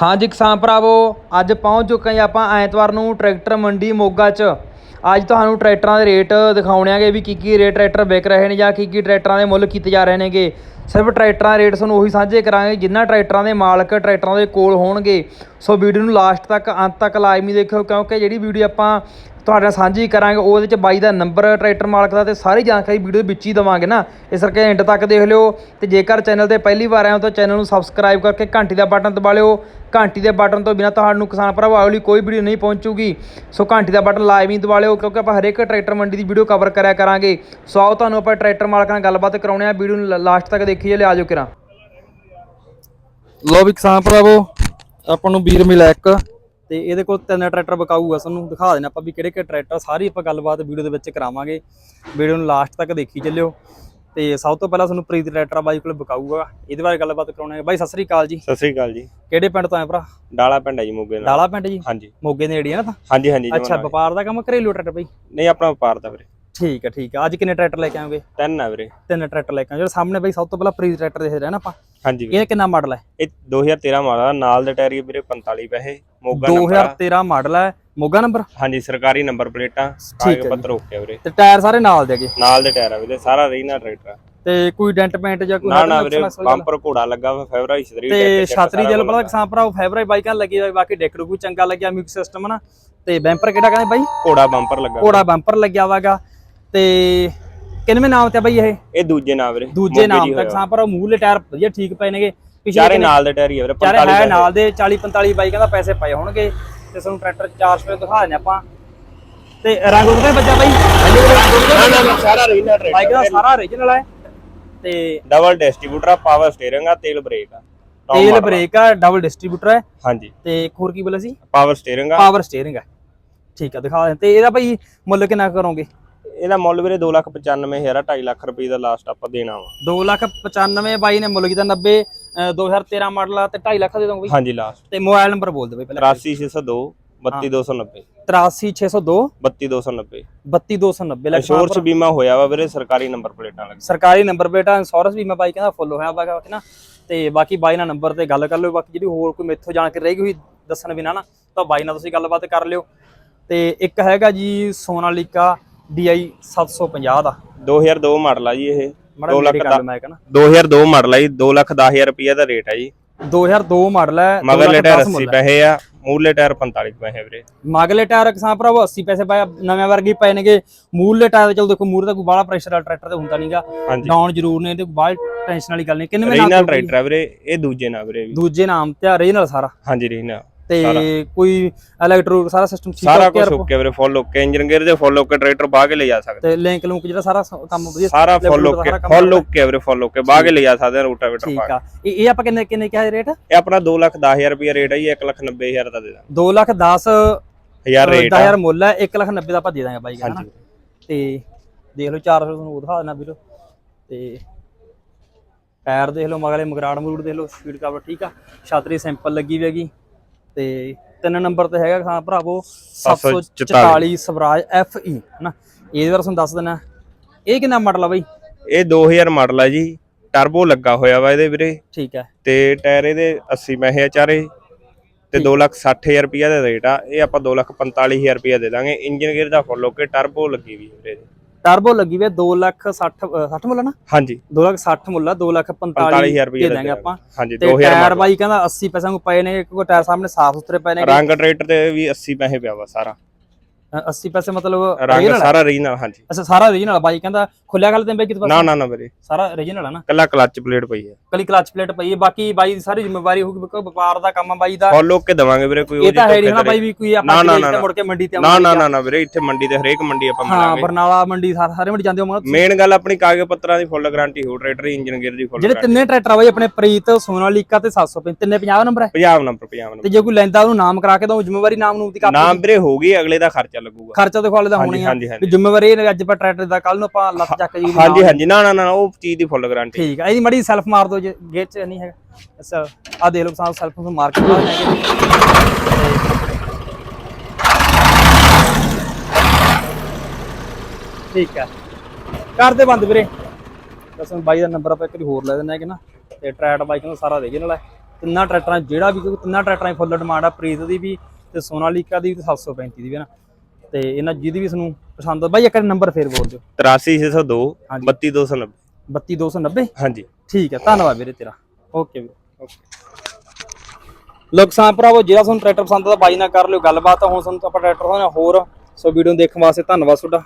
ਹਾਂਜੀ ਕਿਸਾਨ ਭਰਾਵੋ, ਅੱਜ ਪਹੁੰਚ ਚੁੱਕੇ ਹਾਂ ਆਪਾਂ ਐਤਵਾਰ ਨੂੰ ਟਰੈਕਟਰ ਮੰਡੀ ਮੋਗਾ 'ਚ। ਅੱਜ ਤੁਹਾਨੂੰ ਟਰੈਕਟਰਾਂ ਦੇ ਰੇਟ ਦਿਖਾਉਣੇ ਆਗੇ ਵੀ ਕੀ ਕੀ ਰੇਟ ਟਰੈਕਟਰ ਵਿਕ ਰਹੇ ਨੇ ਜਾਂ ਕੀ ਕੀ ਟਰੈਕਟਰਾਂ ਦੇ ਮੁੱਲ ਕੀਤੇ ਜਾ ਰਹੇ ਨੇਗੇ। ਸਿਰਫ ਟਰੈਕਟਰਾਂ ਦੇ ਰੇਟ ਤੁਹਾਨੂੰ ਉਹੀ ਸਾਂਝੇ ਕਰਾਂਗੇ ਜਿੰਨਾ ਟਰੈਕਟਰਾਂ ਦੇ ਮਾਲਕ ਟਰੈਕਟਰਾਂ ਦੇ ਕੋਲ ਹੋਣਗੇ। ਸੋ ਵੀਡੀਓ ਨੂੰ ਲਾਸਟ ਤੱਕ, ਅੰਤ ਤੱਕ ਲਾਜ਼ਮੀ ਦੇਖਿਓ ਕਿਉਂਕਿ ਜਿਹੜੀ ਵੀਡੀਓ ਆਪਾਂ ਤੁਹਾਡੇ ਨਾਲ ਸਾਂਝੀ ਕਰਾਂਗੇ। ਉਹਦੇ ਚ ਬਾਈ ਦਾ ਨੰਬਰ ਟਰੈਕਟਰ ਮਾਲਕ ਦਾ ਤੇ ਸਾਰੀ ਜਾਣਕਾਰੀ ਵੀਡੀਓ ਦੇ ਵਿੱਚ ਹੀ ਦਵਾਂਗੇ ਨਾ। ਇਸ ਕਰਕੇ ਐਂਡ ਤੱਕ ਦੇਖ ਲਿਓ ਤੇ ਜੇਕਰ ਚੈਨਲ ਤੇ ਪਹਿਲੀ ਵਾਰ ਆਏ ਹੋ ਤਾਂ ਚੈਨਲ ਨੂੰ ਸਬਸਕ੍ਰਾਈਬ ਕਰਕੇ ਘੰਟੀ ਦਾ ਬਟਨ ਦਬਾ ਲਿਓ। ਘੰਟੀ ਦੇ ਬਟਨ ਤੋਂ ਬਿਨਾ ਤੁਹਾਨੂੰ ਕਿਸਾਨ ਭਰਾਵਾਂ ਲਈ ਕੋਈ ਵੀਡੀਓ ਨਹੀਂ ਪਹੁੰਚੂਗੀ। ਸੋ ਘੰਟੀ ਦਾ ਬਟਨ ਲਾਜ਼ਮੀ ਦਬਾ ਲਿਓ ਕਿਉਂਕਿ ਆਪਾਂ ਹਰੇਕ ਟਰੈਕਟਰ ਮੰਡੀ ਦੀ ਵੀਡੀਓ ਕਵਰ ਕਰਿਆ ਕਰਾਂਗੇ। ਸੋ ਆਓ ਤੁਹਾਨੂੰ ਆਪਾਂ ਟਰੈਕਟਰ ਮਾਲਕ ਨਾਲ ਗੱਲਬਾਤ ਕਰਾਉਣੇ ਆ। ਵੀਡੀਓ ਨੂੰ ਲਾਸਟ ਤੱਕ ਦੇਖੀਏ ਲਿਆ ਜਾਓ ਕਿਰਾਂ। ਲੋ ਵੀ ਕਿਸਾਨ ਭਰਾਵੋ, ਆਪਾਂ ਨੂੰ ਵੀਰ ਮਿਲਿਆ ਇੱਕ। ਤੇ ਇਹਦੇ ਕੋਲ ਤਿੰਨ ਟਰੈਕਟਰ ਬਕਾਊਗਾ ਸਾਨੂੰ। ਦਿਖਾ ਦੇਣਾ ਆਪਾਂ ਵੀ ਕਿਹੜੇ ਕਿਹੜੇ ਟਰੈਕਟਰ ਸਾਰੀ ਆਪਾਂ ਗੱਲਬਾਤ ਵੀਡੀਓ ਦੇ ਵਿੱਚ ਕਰਾਵਾਂਗੇ। ਵੀਡੀਓ ਨੂੰ ਲਾਸਟ ਤੱਕ ਦੇਖੀ ਚੱਲਿਓ। ਤੇ ਸਭ ਤੋਂ ਪਹਿਲਾਂ ਤੁਹਾਨੂੰ ਪ੍ਰੀਤ ਟਰੈਕਟਰ ਬਾਈ ਕੋਲ ਬਕਾਊਗਾ। ਇਹਦੇ ਬਾਰੇ ਗੱਲਬਾਤ ਕਰਾਉਣੇ ਬਾਈ ਸਤਿ ਸ੍ਰੀ ਅਕਾਲ ਜੀ। ਸਤਿ ਸ੍ਰੀ ਅਕਾਲ ਜੀ। ਕਿਹੜੇ ਪਿੰਡ ਤੋਂ ਆਏ ਭਰਾ? ਡਾਲਾ ਪਿੰਡ ਹੈ ਜੀ ਮੋਗੇ ਨਾਲ ਡਾਲਾ ਪਿੰਡ ਜੀ? ਹਾਂਜੀ। ਮੋਗੇ ਦੇ ਨੇੜੇ ਆ ਨਾ ਤਾਂ? ਹਾਂਜੀ ਹਾਂਜੀ ਅੱਛਾ। ਵਪਾਰ ਦਾ ਕੰਮ ਘਰੇਲੂ ਟਰੈਕਟਰ ਬਾਈ? ਨਹੀਂ ਆਪਣਾ ਵਪਾਰ ਦਾ ਵੀਰੇ। ਠੀਕ ਹੈ ਠੀਕ ਹੈ ਅੱਜ ਕਿੰਨੇ ਟਰੈਕਟਰ ਲੈ ਕੇ ਆਓਗੇ? ਤਿੰਨ ਹੈ ਵੀਰੇ। ਤਿੰਨ ਟਰੈਕਟਰ ਲੈ ਕੇ ਜਿਹੜਾ ਸਾਹਮਣੇ ਬਾਈ ਸਭ ਤੋਂ ਪਹਿਲਾਂ ਪ੍ਰੀਤ ਟਰੈਕਟਰ ਦੇਖ ਰਹੇ ਨਾ ਆਪਾਂ। ਹਾਂਜੀ ਵੀਰੇ। ਇਹ ਕਿੰਨਾ ਮਾਡਲ ਹੈ? ਇਹ 2013 ਮਾਡਲ ਆ, ਨਾਲ ਦੇ ਟਾਇਰ ਹੀ ਵੀਰੇ 45 ਪੈਸੇ। ਮੋਗਾ ਨੰਬਰ ਆ। 2013 ਮਾਡਲ ਹੈ। ਮੋਗਾ ਨੰਬਰ? ਹਾਂਜੀ ਸਰਕਾਰੀ ਨੰਬਰ ਪਲੇਟਾਂ। ਕਾਗਜ਼ ਹੈ ਪੱਤਰ ਓਕੇ ਵੀਰੇ। ਤੇ ਟਾਇਰ ਸਾਰੇ ਨਾਲ ਦੇਗੇ ਨਾਲ ਦੇ ਟਾਇਰ ਆ ਵੀਰੇ। ਸਾਰਾ ਰੀਨਾ ਟਰੈਕਟਰ ਆ। ਤੇ ਕੋਈ ਡੈਂਟ ਪੈਂਟ ਜਾਂ ਕੋਈ ਨਾ ਨਾ ਵੀਰੇ? ਬੰਪਰ ਘੋੜਾ ਲੱਗਾ ਵਾ ਫੈਬਰਾਰੀ ਛਤਰੀ ਤੇ ਛਾਤਰੀ ਜਲ ਪਤਾ ਕਿਸਾਨ ਭਰਾ ਫੈਬਰਾਈ ਬਾਈਕਾਂ ਲੱਗੀ ਹੋਈ ਬਾਕੀ ਡੈਕ ਡੁੱਕ ਵੀ ਚੰਗਾ ਲੱਗਿਆ ਮਿਊਜ਼ਿਕ ਸਿਸਟਮ ਨਾ ਤੇ ਬੈਂਪਰ ਕਿਹੜਾ ਕਹਿੰਦੇ ਬਾਈ? ਘੋੜਾ ਬੰਪਰ ਲੱਗਾ ਘੋੜਾ ਬੰਪਰ ਲੱਗਿਆ ਵਾਗਾ। ਤੇ ਕਿੰਨਵੇਂ ਨਾਮ ਤੇ ਆ ਬਾਈ ਇਹ? ਇਹ ਦੂਜੇ ਨਾਮ ਵੀਰੇ। ਦੂਜੇ ਨਾਮ ਜੀ ਤੇ ਹੋਇਆ। ਕਿਸਾਨ ਭਰਾ ਮੂਹਰੇ ਟਾਇਰ ਵਧੀਆ ਠੀਕ ਪਏ ਨੇਗੇ। ਪਿਛਲੇ ਚਾਰੇ ਨਾਲ ਦੇ ਟਾਇਰ ਹੀ ਆ ਵੀਰੇ ਚਾਰੇ 45 ਹੈ ਪੈਸੇ। ਨਾਲ ਦੇ 40 45 ਬਾਈਕਾਂ ਦਾ ਪੈਸੇ ਪਏ ਹੋਣਗੇ। ਤੇ ਤੁਹਾਨੂੰ ਟਰੈਕਟਰ 400 ਦਿਖਾ ਦਿੰਦੇ ਆਪਾਂ। ਤੇ ਰੰਗ ਰੁੰਗ ਦਾ ਬੱਜਾ ਬਾਈ ਨਾ ਨਾ ਨਾ ਸਾਰਾ ਦਾ ਟਰੈਕਟਰ ਸਾਰਾ origignal ਹੈ। ਤੇ ਡਬਲ ਡਿਸਟ੍ਰੀਬਿਊਟਰ ਆ ਪਾਵਰ ਆ ਤੇਲ ਬ੍ਰੇਕ ਆ। ਤੇਲ ਆ। ਬ੍ਰੇਕ ਆ ਡਬਲ ਡਿਸਟ੍ਰੀਬਿਊਟਰ ਹੈ। ਹਾਂਜੀ। ਤੇ ਇੱਕ ਹੋਰ ਕੀ ਬੋਲਿਆ ਸੀ? ਪਾਵਰ ਸਟੀਅਰਿੰਗ ਆ। ਪਾਵਰ ਸਟੀਅਰਿੰਗ ਹੈ ਠੀਕ ਆ ਦਿਖਾ ਦਿੰਦੇ। ਤੇ ਇਹਦਾ ਭਾਈ ਮੁੱਲ ਕਿੰਨਾ ਕਰੋਗੇ? ਇਹਦਾ ਮੁੱਲ ਵੀਰੇ 295000 ਆ 2.5 ਲੱਖ ਰੁਪਏ ਦਾ ਲਾਸਟ ਆਪਾਂ ਦੇਣਾ ਵਾ। 2 ਲੱਖ 95 ਬਾਈ ਨੇ ਮੁੱਲ ਕੀਤਾ 90 ਅ, 2013 ਮਾਡਲ ਆ ਤੇ 2.5 ਲੱਖ ਦੇ ਦੋਗੇ ਹਾਂਜੀ ਲਾਸਟ ਤੇ ਮੋਬਾਈਲ ਨੰਬਰ ਬੋਲ ਦੇ ਬਈ ਪਹਿਲਾਂ। 83602 32290 83602 32290 32290 ਲੱਖ ਇੰਸ਼ੋਰੈਂਸ ਬੀਮਾ ਹੋਇਆ ਵਾ ਵੀਰੇ ਸਰਕਾਰੀ ਨੰਬਰ ਪਲੇਟਾਂ ਲੱਗੀ। ਸਰਕਾਰੀ ਨੰਬਰ ਬੇਟਾ ਇੰਸ਼ੋਰੈਂਸ ਵੀ ਮੈਂ ਬਾਈ ਕਹਿੰਦਾ ਫੁੱਲ ਹੋਇਆ ਵਾਗਾ ਕਿ ਨਾ? ਤੇ ਬਾਕੀ ਬਾਈ ਨਾਲ ਨੰਬਰ ਤੇ ਗੱਲ ਕਰ ਲਿਓ ਬਾਕੀ ਜਿਹੜੀ ਹੋਰ ਕੋਈ ਮੇਥੋਂ ਜਾਣਕਾਰੀ ਰਹੀ ਹੋਈ ਦੱਸਣ ਬਿਨਾ ਨਾ ਤਾਂ ਬਾਈ ਨਾਲ ਤੁਸੀਂ ਗੱਲਬਾਤ ਕਰ ਲਿਓ। ਤੇ ਇੱਕ ਹੈਗਾ ਜੀ ਸੋਨਾਲੀਕਾ DI 750 ਦਾ। 2002 ਮਾਡਲ ਆ ਜੀ ਇਹ। ਮਾੜਾ 2 ਲੱਖ ਦਾ ਮੈਂ ਕਹਿੰਦਾ 2002 ਮਾਡਲ ਆ ਜੀ 2 ਲੱਖ 10000 ਰੁਪਏ ਦਾ ਰੇਟ ਆ ਜੀ। 2002 ਮਾਡਲ ਹੈ ਮਗਰਲੇ ਟਾਇਰ ਦਸ 80 ਮੁੱਲ ਹੈ। ਪੈਸੇ ਆ ਮੂਰਲੇ ਟਾਇਰ 45 ਪੈਸੇ ਵੀਰੇ। ਮਗਲੇ ਟਾਇਰ ਕਿਸਾਨ ਭਰਾਵੋ 80 ਪੈਸੇ ਪਾਇਆ ਨਵੇਂ ਵਰਗੇ ਪਏ ਨੇਗੇ। ਮੂਰਲੇ ਟਾਇਰ ਚਲੋ ਦੇਖੋ ਮੂਰ ਦਾ ਕੋਈ ਬਾਹਲਾ ਪ੍ਰੈਸ਼ਰ ਵਾਲਾ ਟਰੈਕਟਰ ਤੇ ਹੁੰਦਾ ਨਹੀਂਗਾ। ਡਾਊਨ ਜ਼ਰੂਰ ਨੇ ਤੇ ਬਾਹਲ ਟੈਨਸ਼ਨ ਵਾਲੀ ਗੱਲ ਨਹੀਂ। ਕਿੰਨੇ ਨਾਮ ਟਰੈਕਟਰ ਆ ਵੀਰੇ ਇਹ ਦੂਜੇ ਨਾਲ ਵੀਰੇ ਦੂਜੇ ਨਾਮ ਤੇ ਆ ਰੀਜਨਲ ਸਾਰਾ। ਹਾਂਜੀ ਰੀਨਾ ਤੇ ਕੋਈ ਇਲੈਕਟ੍ਰੋਨਿਕ ਸਾਰਾ ਸਿਸਟਮ ਠੀਕ ਸਾਰਾ ਕੁਝ ਓਕੇ ਵੀਰੇ ਫੁੱਲ ਓਕੇ ਇੰਜਨ ਗੇਅਰ ਦੇ ਫੁੱਲ ਓਕੇ ਟਰੈਕਟਰ ਬਾਹ ਕੇ ਲੈ ਜਾ ਸਕਦੇ। ਤੇ ਲਿੰਕ ਲੁੰਕ ਜਿਹੜਾ ਸਾਰਾ ਕੰਮ ਵਧੀਆ ਸਾਰਾ ਫੁੱਲ ਓਕੇ ਫੁੱਲ ਓਕੇ ਵੀਰੇ ਫੁੱਲ ਓਕੇ ਬਾਹ ਕੇ ਲੈ ਜਾ ਸਕਦੇ ਆ ਰੋਟਾਵੇਟਰ ਠੀਕ ਆ। ਇਹ ਆਪਾਂ ਕਿੰਨੇ ਕਿੰਨੇ ਕਿਹਾ ਰੇਟ ਇਹ ਆਪਣਾ 2 ਲੱਖ 10000 ਰੁਪਏ ਰੇਟ ਹੈ ਜੀ 1 ਲੱਖ 90000 ਦਾ ਦੇ ਦਾਂ 2 ਲੱਖ 10 ਹਜ਼ਾਰ ਰੇਟ ਆ। 10000 ਮੁੱਲ ਹੈ 1 ਲੱਖ 90 ਦਾ ਆਪਾਂ ਦੇ ਦਾਂਗੇ ਬਾਈ ਹਾਂਜੀ। ਤੇ ਦੇਖ ਲਓ 400 ਤੁਹਾਨੂੰ ਉਹ ਦਿਖਾ ਦੇਣਾ ਵੀਰੋ। ਤੇ ਟਾਇਰ ਦੇਖ ਲਓ ਮਗਲੇ ਮਗਰਾੜ ਮਰੂੜ ਦੇਖ ਲਓ ਸਪੀਡ ਕਵਰ ਠੀਕ ਆ। ਛਤਰੀ ਸਿੰਪਲ ਲੱਗੀ ਵੀ ਹੈਗੀ। ਤੇ ਤਿੰਨ ਨੰਬਰ ਤੇ ਹੈਗਾ ਖਾਂ ਭਰਾਵੋ 744 ਸਵਰਾਜ FE ਹਨਾ? ਇਹਦੇ ਬਾਰੇ ਤੁਹਾਨੂੰ ਦੱਸ ਦਿੰਦਾ। ਇਹ ਕਿੰਨਾ ਮਾਡਲ ਆ ਬਾਈ? ਇਹ 2000 ਮਾਡਲ ਆ ਜੀ। ਟਰਬੋ ਲੱਗਾ ਹੋਇਆ ਵਾ ਇਹਦੇ ਵੀਰੇ। ਠੀਕ ਹੈ ਤੇ ਟਾਇਰ ਇਹਦੇ 80 ਪੈਸੇ ਆ ਚਾਰੇ। ਤੇ 2 ਲੱਖ 60000 ਰੁਪਏ ਦਾ ਰੇਟ ਆ। ਇਹ ਆਪਾਂ 2 ਲੱਖ 45000 ਰੁਪਏ ਦੇ ਦਾਂਗੇ। ਇੰਜਨ ਗੇਅਰ ਦਾ ਫੁੱਲ ਓਕੇ ਟਰਬੋ ਲੱਗੀ ਵੀ ਵੀਰੇ। ਟਰਬੋ ਲੱਗੀ ਵੀ 2 ਲੱਖ 60 60 ਮੁੱਲ ਨਾ? ਹਾਂਜੀ। 2 ਲੱਖ 60 ਮੁੱਲ ਆ 2 ਲੱਖ 45 45000 ਰੁਪਏ ਦੇ ਦਾਂਗੇ ਆਪਾਂ। ਹਾਂਜੀ ਤੇ 2000 ਟਾਇਰ ਬਾਈ ਕਹਿੰਦਾ 80 ਪੈਸੇ ਨੂੰ ਪਏ ਨੇ ਕੋਈ ਟਾਇਰ ਸਾਹਮਣੇ ਸਾਫ਼ ਸੁਥਰੇ ਪਏ ਨੇ ਰੰਗ ਟਰੈਕਟਰ ਤੇ ਵੀ 80 ਪੈਸੇ ਪਿਆ ਵਾ ਸਾਰਾ। 80 ਪੈਸੇ ਮਤਲਬ ਰੰਗ original ਆ? ਸਾਰਾ ਰੀਜਨਲ ਹਾਂਜੀ। ਅੱਛਾ ਸਾਰਾ origignal ਬਾਈ ਕਹਿੰਦਾ ਖੁੱਲਿਆ ਗੱਲ ਤੇ ਬਈ ਕਿਤੇ ਨਾ ਨਾ ਨਾ ਵੀਰੇ। ਸਾਰਾ origignal ਆ ਨਾ? ਕੱਲਾ ਕਲੱਚ ਪਲੇਟ ਪਈ ਹੈ। ਕਲੀ ਕਲਚ ਪਲੇਟ ਪਈ ਹੈ ਬਾਕੀ ਬਾਈ ਦੀ ਸਾਰੀ ਜ਼ਿੰਮੇਵਾਰੀ ਹੋਊਗੀ ਕਿਉਂਕਿ ਵਪਾਰ ਦਾ ਕੰਮ ਆ ਬਾਈ ਦਾ। ਫੁੱਲ ਓਕੇ ਦਵਾਂਗੇ ਵੀਰੇ ਕੋਈ ਇਹ ਤਾਂ ਹੈ ਨਹੀਂ ਨਾ ਬਾਈ ਵੀ ਕੋਈ ਆਪਾਂ ਨਾ, ਨਾ, ਤੇ ਨਾ। ਮੁੜ ਕੇ ਮੰਡੀ ਤੇ ਨਾ ਆਵਾਂਗੇ ਨਾ ਨਾ ਨਾ ਵੀਰੇ ਇੱਥੇ ਮੰਡੀ ਤੇ ਹਰੇਕ ਮੰਡੀ ਆਪਾਂ ਹਾਂ ਮਿਲਾਂਗੇ। ਬਰਨਾਲਾ ਮੰਡੀ ਸਾਰੇ ਮੰਡੀ ਜਾਂਦੇ ਹੋ ਮੇਨ ਗੱਲ ਆਪਣੀ ਕਾਗਜ਼ ਪੱਤਰਾਂ ਦੀ ਫੁੱਲ ਗਾਰੰਟੀ ਹੋ ਟਰੈਕਟਰ ਇੰਜਨ ਗੇਅਰ ਦੀ ਫੁੱਲ ਜਿਹੜੇ ਤਿੰਨੇ ਟਰੈਕਟਰ ਆ ਬਾਈ ਆਪਣੇ ਪ੍ਰੀਤ ਸੋਨਾਲੀਕਾ ਤੇ 705 ਤਿੰਨੇ 50 ਨੰਬਰ ਹੈ? ਪੰਜਾਬ ਨੰਬਰ ਪੰਜਾਬ ਤੇ ਨੰਬਰ। ਜੇ ਕੋਈ ਲੈਂਦਾ ਉਹਨੂੰ ਨਾਮ ਕਰਾ ਕੇ ਦੋ ਜ਼ਿੰਮੇਵਾਰੀ ਨਾਮ ਨੂੰ ਦੀ ਕਾਪੀ ਨਾਮ ਵੀਰੇ ਹੋਗੀ ਅਗਲੇ ਦਾ ਖਰਚਾ ਲੱਗੂਗਾ। ਖਰਚਾ ਤੇ ਖਵਾਲੇ ਦਾ ਹੋਣੀ ਆ। ਵੀ ਜ਼ਿੰਮੇਵਾਰੀ ਇਹ ਅੱਜ ਆਪਾਂ ਟਰੈਕਟਰ ਦਾ ਕੱਲ ਨੂੰ ਆਪਾਂ ਲੱਤ ਚੱਕ ਜੀ ਹਾਂਜੀ ਹਾਂਜੀ। ਨਾ ਨਾ ਨਾ ਉਹ ਚੀਜ਼ ਦੀ ਫੁੱਲ ਗਾਰੰਟੀ ਠੀਕ ਆ। ਇਹਦੀ ਮੜੀ ਸੈਲਫ ਮਾਰ ਦੋ ਜੇ ਚ ਨਹੀਂ ਹੈਗਾ। ਅੱਛਾ ਆ ਦੇਖ ਲਓ ਕਿਸਾਨ ਸੈਲਫ ਨੂੰ ਮਾਰ ਕੇ ਬਾਹਰ ਠੀਕ ਆ। ਕਰ ਦੇ ਬੰਦ ਵੀਰੇ। ਦੱਸੋ ਬਾਈ ਦਾ ਨੰਬਰ ਆਪਾਂ ਇੱਕ ਵਾਰੀ ਹੋਰ ਲੈ ਦਿੰਦੇ ਆ ਕਿ ਨਾ। ਤੇ ਟਰੈਟ ਬਾਈਕ ਨੂੰ ਸਾਰਾ ਦੇ ਨਾਲ। ਹੈ ਤਿੰਨਾਂ ਟਰੈਕਟਰਾਂ ਜਿਹੜਾ ਵੀ ਤਿੰਨਾਂ ਟਰੈਕਟਰਾਂ ਦੀ ਫੁੱਲ ਡਿਮਾਂਡ ਆ। ਪ੍ਰੀਤ ਦੀ ਵੀ ਤੇ ਸੋਨਾਲੀਕਾ ਦੀ ਵੀ ਤੇ 735 ਦੀ ਵੀ ਨਾ। ਤੇ ਇਹਨਾਂ ਜਿਹਦੀ ਵੀ ਤੁਹਾਨੂੰ ਪਸੰਦ ਆ। ਬਾਈ ਇੱਕ ਵਾਰੀ ਨੰਬਰ ਫੇਰ ਬੋਲ ਦਿਓ। 83602 ਹਾਂਜੀ। 32290 32290 ਹਾਂਜੀ। ਠੀਕ ਹੈ ਧੰਨਵਾਦ ਵੀਰੇ ਤੇਰਾ। ਓਕੇ ਵੀਰੇ ਲੋਕ ਭਰਾਵੋ ਜਿਹੜਾ ਤੁਹਾਨੂੰ ਟਰੈਕਟਰ ਪਸੰਦ ਆ ਤਾਂ ਬਾਈ ਨਾਲ ਕਰ ਲਿਓ ਗੱਲਬਾਤ। ਹੁਣ ਤੁਹਾਨੂੰ ਆਪਾਂ ਟਰੈਕਟਰ ਹੋਣਾ ਹੋਰ ਸੋ ਵੀਡੀਓ ਨੂੰ ਦੇਖਣ ਵਾਸਤੇ ਧੰਨਵਾਦ ਤੁਹਾਡਾ।